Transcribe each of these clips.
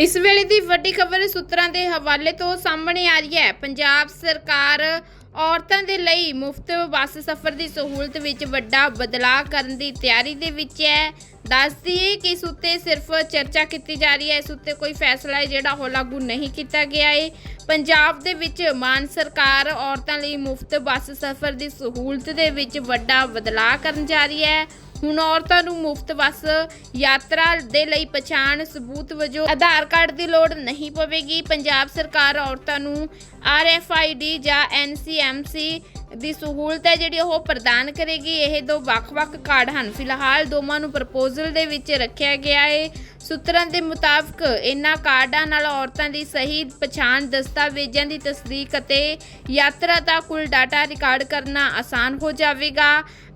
ਇਸ ਵੇਲੇ ਦੀ ਵੱਡੀ ਖਬਰ ਸੂਤਰਾਂ ਦੇ ਹਵਾਲੇ ਤੋਂ ਸਾਹਮਣੇ ਆ ਰਹੀ ਹੈ। ਪੰਜਾਬ ਸਰਕਾਰ ਔਰਤਾਂ ਦੇ ਲਈ ਮੁਫਤ ਬੱਸ ਸਫ਼ਰ ਦੀ ਸਹੂਲਤ ਵਿੱਚ ਵੱਡਾ ਬਦਲਾਅ ਕਰਨ ਦੀ ਤਿਆਰੀ ਦੇ ਵਿੱਚ ਹੈ। ਦੱਸਦੀ ਹੈ ਕਿ ਇਸ ਉੱਤੇ ਸਿਰਫ ਚਰਚਾ ਕੀਤੀ ਜਾ ਰਹੀ ਹੈ। ਇਸ ਉੱਤੇ ਕੋਈ ਫੈਸਲਾ ਹੈ ਜਿਹੜਾ ਉਹ ਲਾਗੂ ਨਹੀਂ ਕੀਤਾ ਗਿਆ ਹੈ ਪੰਜਾਬ ਦੇ ਵਿੱਚ ਮਾਨ ਸਰਕਾਰ ਔਰਤਾਂ ਲਈ ਮੁਫਤ ਬੱਸ ਸਫ਼ਰ ਦੀ ਸਹੂਲਤ ਦੇ ਵਿੱਚ ਵੱਡਾ ਬਦਲਾਅ ਕਰਨ ਜਾ ਰਹੀ ਹੈ। ਹੁਣ ਔਰਤਾਂ ਨੂੰ ਮੁਫਤ ਬੱਸ ਯਾਤਰਾ ਦੇ ਲਈ ਪਛਾਣ ਸਬੂਤ ਵਜੋਂ ਆਧਾਰ ਕਾਰਡ ਦੀ ਲੋੜ ਨਹੀਂ ਪਵੇਗੀ। ਪੰਜਾਬ ਸਰਕਾਰ ਔਰਤਾਂ ਨੂੰ ਆਰਐਫਆਈਡੀ ਜਾਂ ਐਨਸੀਐਮਸੀ ਦੀ ਸਹੂਲਤ ਹੈ, ਜਿਹੜੀ ਉਹ ਪ੍ਰਦਾਨ ਕਰੇਗੀ। ਇਹ ਦੋ ਵੱਖ-ਵੱਖ ਕਾਰਡ ਹਨ। ਫਿਲਹਾਲ ਦੋਵਾਂ ਨੂੰ ਪ੍ਰਪੋਜ਼ਲ ਦੇ ਵਿੱਚ ਰੱਖਿਆ ਗਿਆ ਹੈ। ਸੂਤਰਾਂ ਦੇ ਮੁਤਾਬਕ ਇਹਨਾਂ ਕਾਰਡਾਂ ਨਾਲ ਔਰਤਾਂ ਦੀ ਸਹੀ ਪਛਾਣ, ਦਸਤਾਵੇਜ਼ਾਂ ਦੀ ਤਸਦੀਕ ਅਤੇ ਯਾਤਰਾ ਦਾ ਕੁੱਲ ਡਾਟਾ ਰਿਕਾਰਡ ਕਰਨਾ ਆਸਾਨ ਹੋ ਜਾਵੇਗਾ।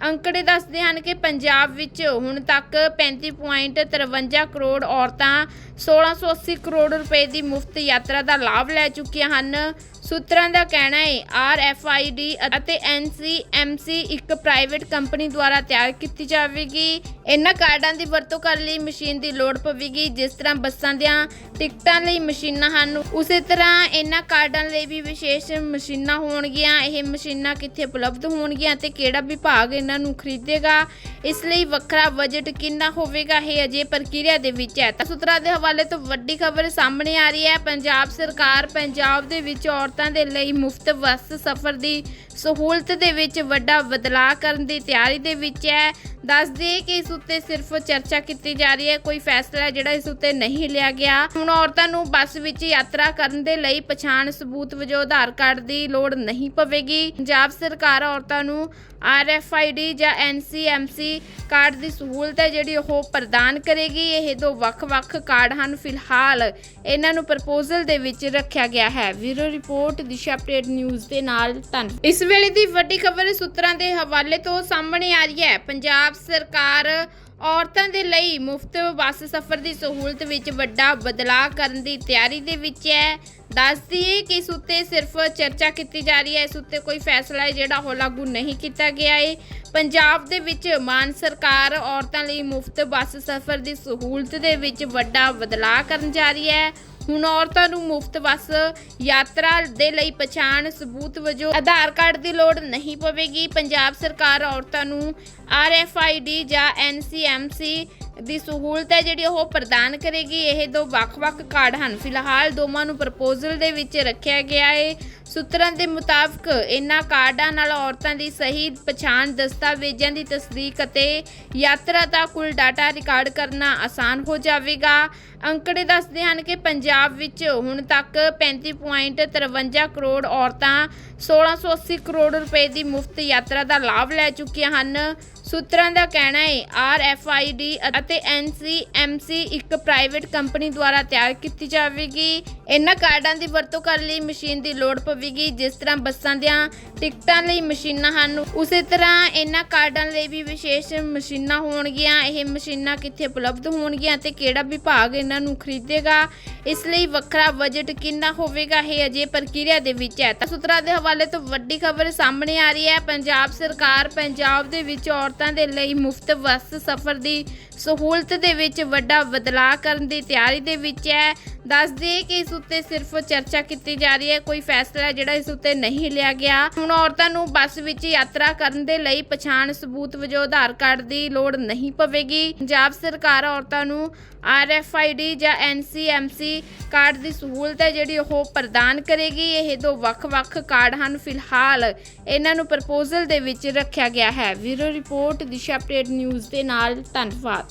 ਅੰਕੜੇ ਦੱਸਦੇ ਹਨ ਕਿ ਪੰਜਾਬ ਵਿੱਚ ਹੁਣ ਤੱਕ 35.53 ਕਰੋੜ ਔਰਤਾਂ 1680 ਕਰੋੜ ਰੁਪਏ ਦੀ ਮੁਫਤ ਯਾਤਰਾ ਦਾ ਲਾਭ ਲੈ ਚੁੱਕੀਆਂ ਹਨ। ਸੂਤਰਾਂ ਦਾ ਕਹਿਣਾ ਹੈ ਆਰਐਫਆਈਡੀ ਅਤੇ ਐਨਸੀਐਮਸੀ ਇੱਕ ਪ੍ਰਾਈਵੇਟ ਕੰਪਨੀ ਦੁਆਰਾ ਤਿਆਰ ਕੀਤੀ ਜਾਵੇਗੀ। ਇਹਨਾਂ ਕਾਰਡਾਂ ਦੀ ਵਰਤੋਂ ਕਰਨ ਲਈ ਮਸ਼ੀਨ ਦੀ ਲੋੜ ਪਵੇਗੀ ਜਿਸ ਤਰ੍ਹਾਂ ਬੱਸਾਂ ਦੀਆਂ ਟਿਕਟਾਂ ਲਈ ਮਸ਼ੀਨਾਂ ਹਨ। ਉਸੇ ਤਰ੍ਹਾਂ ਇਹਨਾਂ ਕਾਰਡਾਂ ਲਈ ਵੀ ਵਿਸ਼ੇਸ਼ ਮਸ਼ੀਨਾਂ ਹੋਣਗੀਆਂ। ਇਹ ਮਸ਼ੀਨਾਂ ਕਿੱਥੇ ਉਪਲਬਧ ਹੋਣਗੀਆਂ ਤੇ ਕਿਹੜਾ ਵਿਭਾਗ ਇਹਨਾਂ ਨੂੰ ਖਰੀਦੇਗਾ? ਇਸ ਲਈ ਵੱਖਰਾ ਬਜਟ ਕਿੰਨਾ ਹੋਵੇਗਾ? ਇਹ ਅਜੇ ਪ੍ਰਕਿਰਿਆ ਦੇ ਵਿੱਚ ਹੈ। ਤਾਂ ਸੂਤਰਾਂ ਦੇ ਹਵਾਲੇ ਤੋਂ ਵੱਡੀ ਖਬਰ ਸਾਹਮਣੇ ਆ ਰਹੀ ਹੈ। ਪੰਜਾਬ ਸਰਕਾਰ ਪੰਜਾਬ ਦੇ ਵਿੱਚ ਔਰਤਾਂ ਦੇ ਲਈ ਮੁਫਤ ਬੱਸ ਸਫ਼ਰ ਦੀ ਸਹੂਲਤ ਦੇ ਵਿੱਚ ਵੱਡਾ ਬਦਲਾਅ ਕਰਨ ਦੀ ਤਿਆਰੀ ਦੇ ਵਿੱਚ ਹੈ। ਦੱਸ ਦਈਏ ਕਿ ਇਸ ਉੱਤੇ ਸਿਰਫ ਚਰਚਾ ਕੀਤੀ ਜਾ ਰਹੀ ਹੈ। ਕੋਈ ਫੈਸਲਾ ਜਿਹੜਾ ਇਸ ਉੱਤੇ ਨਹੀਂ ਲਿਆ ਗਿਆ। ਹੁਣ ਔਰਤਾਂ ਨੂੰ ਬੱਸ ਵਿੱਚ ਯਾਤਰਾ ਕਰਨ ਦੇ ਲਈ ਪਛਾਣ ਸਬੂਤ ਵਜੋਂ ਆਧਾਰ ਕਾਰਡ ਦੀ ਲੋੜ ਨਹੀਂ ਪਵੇਗੀ। ਪੰਜਾਬ ਸਰਕਾਰ ਔਰਤਾਂ ਨੂੰ ਆਰਐਫਆਈਡੀ ਜਾਂ ਐਨਸੀਐਮਸੀ ਕਾਰਡ ਦੀ ਸਹੂਲਤ ਹੈ ਜਿਹੜੀ ਉਹ ਪ੍ਰਦਾਨ ਕਰੇਗੀ। ਇਹ ਦੋ ਵੱਖ-ਵੱਖ ਕਾਰਡ ਹਨ। ਫਿਲਹਾਲ ਇਹਨਾਂ ਨੂੰ ਪ੍ਰਪੋਜ਼ਲ ਦੇ ਵਿੱਚ ਰੱਖਿਆ ਗਿਆ ਹੈ। ਵੀਰੋ ਰਿਪੋਰਟ, ਦਿਸ਼ਾ ਅਪਡੇਟ ਨਿਊਜ਼ ਦੇ ਨਾਲ ਧੰਨਵਾਦ ਇਸ ਵੇਲੇ ਦੀ ਵੱਡੀ ਖਬਰ ਸੂਤਰਾਂ ਦੇ ਹਵਾਲੇ ਤੋਂ ਸਾਹਮਣੇ ਆ ਰਹੀ ਹੈ। ਪੰਜਾਬ ਸਰਕਾਰ ਔਰਤਾਂ ਦੇ ਲਈ ਮੁਫਤ ਬੱਸ ਸਫ਼ਰ ਦੀ ਸਹੂਲਤ ਵਿੱਚ ਵੱਡਾ ਬਦਲਾਅ ਕਰਨ ਦੀ ਤਿਆਰੀ ਦੇ ਵਿੱਚ ਹੈ। ਦੱਸਦੀ ਹੈ ਕਿ ਇਸ ਉੱਤੇ ਸਿਰਫ ਚਰਚਾ ਕੀਤੀ ਜਾ ਰਹੀ ਹੈ। ਇਸ ਉੱਤੇ ਕੋਈ ਫੈਸਲਾ ਹੈ ਜਿਹੜਾ ਉਹ ਲਾਗੂ ਨਹੀਂ ਕੀਤਾ ਗਿਆ ਹੈ ਪੰਜਾਬ ਦੇ ਵਿੱਚ ਮਾਨ ਸਰਕਾਰ ਔਰਤਾਂ ਲਈ ਮੁਫਤ ਬੱਸ ਸਫ਼ਰ ਦੀ ਸਹੂਲਤ ਦੇ ਵਿੱਚ ਵੱਡਾ ਬਦਲਾਅ ਕਰਨ ਜਾ ਰਹੀ ਹੈ। ਹੁਣ ਔਰਤਾਂ ਨੂੰ ਮੁਫਤ ਬੱਸ ਯਾਤਰਾ ਦੇ ਲਈ ਪਛਾਣ ਸਬੂਤ ਵਜੋਂ ਆਧਾਰ ਕਾਰਡ ਦੀ ਲੋੜ ਨਹੀਂ ਪਵੇਗੀ। ਪੰਜਾਬ ਸਰਕਾਰ ਔਰਤਾਂ ਨੂੰ ਆਰਐਫਆਈਡੀ ਜਾਂ ਐਨਸੀਐਮਸੀ ਦੀ ਸਹੂਲਤ ਹੈ ਜਿਹੜੀ ਉਹ ਪ੍ਰਦਾਨ ਕਰੇਗੀ। ਇਹ ਦੋ ਵੱਖ-ਵੱਖ ਕਾਰਡ ਹਨ। ਫਿਲਹਾਲ ਦੋਵਾਂ ਨੂੰ ਪ੍ਰਪੋਜ਼ਲ ਦੇ ਵਿੱਚ ਰੱਖਿਆ ਗਿਆ ਹੈ ਸੂਤਰਾਂ ਦੇ ਮੁਤਾਬਕ ਇਹਨਾਂ ਕਾਰਡਾਂ ਨਾਲ ਔਰਤਾਂ ਦੀ ਸਹੀ ਪਛਾਣ, ਦਸਤਾਵੇਜ਼ਾਂ ਦੀ ਤਸਦੀਕ ਅਤੇ ਯਾਤਰਾ ਦਾ ਕੁੱਲ ਡਾਟਾ ਰਿਕਾਰਡ ਕਰਨਾ ਆਸਾਨ ਹੋ ਜਾਵੇਗਾ। ਅੰਕੜੇ ਦੱਸਦੇ ਹਨ ਕਿ ਪੰਜਾਬ ਵਿੱਚ ਹੁਣ ਤੱਕ 35.53 ਕਰੋੜ ਔਰਤਾਂ 1680 ਕਰੋੜ ਰੁਪਏ ਦੀ ਮੁਫਤ ਯਾਤਰਾ ਦਾ ਲਾਭ ਲੈ ਚੁੱਕੀਆਂ ਹਨ। ਸੂਤਰਾਂ ਦਾ ਕਹਿਣਾ ਹੈ ਆਰਐਫਆਈਡੀ ਅਤੇ ਐਨਸੀਐਮਸੀ ਇੱਕ ਪ੍ਰਾਈਵੇਟ ਕੰਪਨੀ ਦੁਆਰਾ ਤਿਆਰ ਕੀਤੀ ਜਾਵੇਗੀ। ਇਹਨਾਂ ਕਾਰਡਾਂ ਦੀ ਵਰਤੋਂ ਕਰਨ ਲਈ ਮਸ਼ੀਨ ਦੀ ਲੋੜ ਪਵੇਗੀ, ਜਿਸ ਤਰ੍ਹਾਂ ਬੱਸਾਂ ਦੀਆਂ ਟਿਕਟਾਂ ਲਈ ਮਸ਼ੀਨਾਂ ਹਨ। ਉਸੇ ਤਰ੍ਹਾਂ ਇਹਨਾਂ ਕਾਰਡਾਂ ਲਈ ਵੀ ਵਿਸ਼ੇਸ਼ ਮਸ਼ੀਨਾਂ ਹੋਣਗੀਆਂ। ਇਹ ਮਸ਼ੀਨਾਂ ਕਿੱਥੇ ਉਪਲਬਧ ਹੋਣਗੀਆਂ ਤੇ ਕਿਹੜਾ ਵਿਭਾਗ ਇਹਨਾਂ ਨੂੰ ਖਰੀਦੇਗਾ? ਇਸ ਲਈ ਵੱਖਰਾ ਬਜਟ ਕਿੰਨਾ ਹੋਵੇਗਾ, ਇਹ ਅਜੇ ਪ੍ਰਕਿਰਿਆ ਦੇ ਵਿੱਚ ਹੈ। ਤਾਂ ਸੂਤਰਾਂ ਦੇ ਹਵਾਲੇ ਤੋਂ ਵੱਡੀ ਖਬਰ ਸਾਹਮਣੇ ਆ ਰਹੀ ਹੈ। ਪੰਜਾਬ ਸਰਕਾਰ ਪੰਜਾਬ ਦੇ ਵਿੱਚ ਔਰਤਾਂ ਦੇ ਲਈ ਮੁਫਤ ਬੱਸ ਸਫ਼ਰ ਦੀ ਸਹੂਲਤ ਦੇ ਵਿੱਚ ਵੱਡਾ ਬਦਲਾਅ ਕਰਨ ਦੀ ਤਿਆਰੀ ਦੇ ਵਿੱਚ ਹੈ। ਦੱਸ ਦਈਏ ਕਿ ਇਸ ਉੱਤੇ ਸਿਰਫ ਚਰਚਾ ਕੀਤੀ ਜਾ ਰਹੀ ਹੈ। ਕੋਈ ਫੈਸਲਾ ਜਿਹੜਾ ਇਸ ਉੱਤੇ ਨਹੀਂ ਲਿਆ ਗਿਆ। ਹੁਣ ਔਰਤਾਂ ਨੂੰ ਬੱਸ ਵਿੱਚ ਯਾਤਰਾ ਕਰਨ ਦੇ ਲਈ ਪਛਾਣ ਸਬੂਤ ਵਜੋਂ ਆਧਾਰ ਕਾਰਡ ਦੀ ਲੋੜ ਨਹੀਂ ਪਵੇਗੀ। ਪੰਜਾਬ ਸਰਕਾਰ ਔਰਤਾਂ ਨੂੰ ਆਰਐਫਆਈਡੀ ਜਾਂ ਐਨਸੀਐਮਸੀ ਕਾਰਡ ਦੀ ਸਹੂਲਤ ਹੈ, ਜਿਹੜੀ ਉਹ ਪ੍ਰਦਾਨ ਕਰੇਗੀ। ਇਹ ਦੋ ਵੱਖ-ਵੱਖ ਕਾਰਡ ਹਨ। ਫਿਲਹਾਲ ਇਹਨਾਂ ਨੂੰ ਪ੍ਰਪੋਜ਼ਲ ਦੇ ਵਿੱਚ ਰੱਖਿਆ ਗਿਆ ਹੈ। ਵੀਰੋ ਰਿਪੋਰਟ, ਦਿਸ਼ਾ ਅਪਡੇਟ ਨਿਊਜ਼ ਦੇ ਨਾਲ। ਧੰਨਵਾਦ।